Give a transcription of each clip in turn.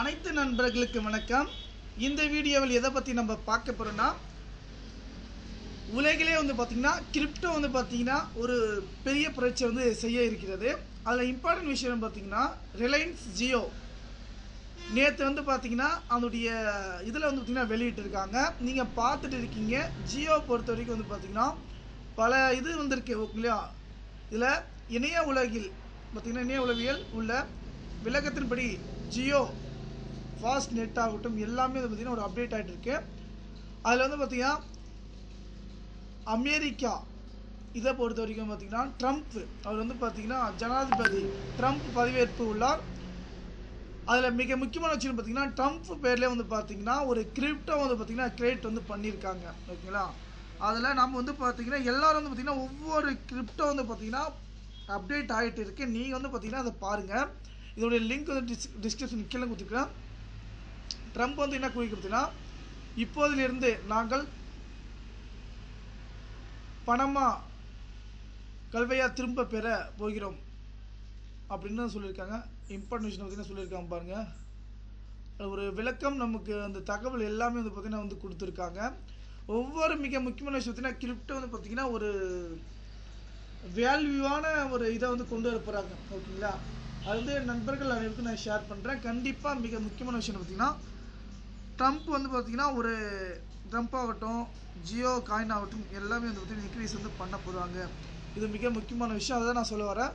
அனைத்து நண்பர்களுக்கு வணக்கம். இந்த வீடியோவில் எதை பற்றி நம்ம பார்க்க போகிறோன்னா உலகிலே வந்து பார்த்திங்கன்னா கிரிப்டோ வந்து பார்த்திங்கன்னா ஒரு பெரிய புரட்சி வந்து செய்ய இருக்கிறது. அதில் இம்பார்ட்டன்ட் விஷயம் பார்த்திங்கன்னா ரிலையன்ஸ் ஜியோ நேற்று வந்து பார்த்திங்கன்னா அதனுடைய இதில் வந்து பார்த்திங்கன்னா வெளியிட்டிருக்காங்க. நீங்கள் பார்த்துட்டு இருக்கீங்க. ஜியோ பொறுத்த வரைக்கும் வந்து பார்த்திங்கன்னா பல இது வந்திருக்கு. இல்லையா இதில் இணைய உலகில் பார்த்திங்கன்னா இணைய உலகியல் உள்ள விளக்கத்தின்படி ஜியோ ஃபாஸ்ட் நெட் ஆகட்டும் எல்லாமே வந்து பார்த்திங்கன்னா ஒரு அப்டேட் ஆகிட்டு இருக்கு. அதில் வந்து பார்த்திங்கன்னா அமெரிக்கா இதை பொறுத்த வரைக்கும் பார்த்திங்கன்னா ட்ரம்ப் அவர் வந்து பார்த்திங்கன்னா ஜனாதிபதி ட்ரம்ப் பதவியேற்பு உள்ளார். அதில் மிக முக்கியமான விஷயம் பார்த்தீங்கன்னா ட்ரம்ப் பேர்லேயே வந்து பார்த்தீங்கன்னா ஒரு கிரிப்டோ வந்து பார்த்திங்கன்னா கிரியேட் வந்து பண்ணியிருக்காங்க. ஓகேங்களா? அதில் நம்ம வந்து பார்த்திங்கன்னா எல்லோரும் வந்து பார்த்திங்கன்னா ஒவ்வொரு கிரிப்டோ வந்து பார்த்திங்கன்னா அப்டேட் ஆகிட்டு இருக்கு. நீங்கள் வந்து பார்த்தீங்கன்னா அதை பாருங்கள் இதோடைய லிங்க் வந்து டிஸ் டிஸ்கிரிப்ஷன் கீழே கொடுத்துருக்கேன். ட்ரம்ப் வந்து என்ன கூறி இப்போதிலிருந்து நாங்கள் பணமா கல்வையாக திரும்ப பெற போகிறோம் அப்படின்னு சொல்லியிருக்காங்க. இம்பார்ட்டன்ஷன் பார்த்தீங்கன்னா சொல்லியிருக்காங்க பாருங்க. ஒரு விளக்கம் நமக்கு அந்த தகவல் எல்லாமே வந்து பார்த்தீங்கன்னா வந்து கொடுத்துருக்காங்க. ஒவ்வொரு மிக முக்கியமான விஷயம் பார்த்தீங்கன்னா கிரிப்டோ வந்து பார்த்தீங்கன்னா ஒரு வேல்யூவான ஒரு இதை வந்து கொண்டு வர போகிறாங்க ஓகேங்களா அது வந்து நண்பர்கள் அனைவருக்கும் நான் ஷேர் பண்ணுறேன் கண்டிப்பாக மிக முக்கியமான விஷயம் பார்த்தீங்கன்னா ட்ரம்ப் வந்து பார்த்தீங்கன்னா ஒரு ட்ரம்ப் ஆகட்டும் ஜியோ காயின் ஆகட்டும் எல்லாமே வந்து பார்த்தீங்கன்னா இன்க்ரீஸ் வந்து பண்ண போகிறாங்க இது மிக முக்கியமான விஷயம். அதை தான் நான் சொல்ல வரேன்.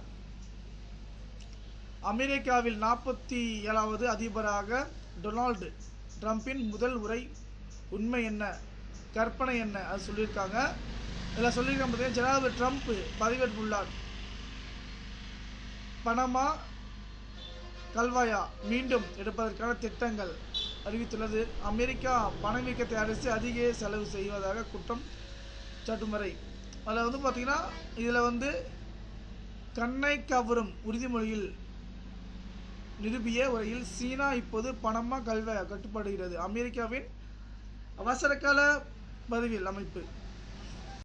அமெரிக்காவில் நாற்பத்தி ஏழாவது அதிபராக டொனால்டு ட்ரம்பின் முதல் உரை உண்மை என்ன? கற்பனை என்ன? அது சொல்லியிருக்காங்க. இதில் சொல்லியிருக்காங்க பார்த்தீங்கன்னா ஜனாதிபதி ட்ரம்ப் பதவியேற்றுள்ளார் பணமா? கல்வாயா? மீண்டும் எடுப்பதற்கான திட்டங்கள். அறிவித்துள்ளது. அமெரிக்கா பணவீக்கத்தை அரசு அதிக செலவு செய்வதாக குற்றம் சட்டுமுறை. அதில் வந்து பார்த்திங்கன்னா இதில் வந்து கண்ணை கவரும் உறுதிமொழியில் நிரூபிய உரையில் சீனா இப்போது பணமாக கல்வ கட்டுப்படுகிறது. அமெரிக்காவின் அவசரகால பதிவில் அமைப்பு.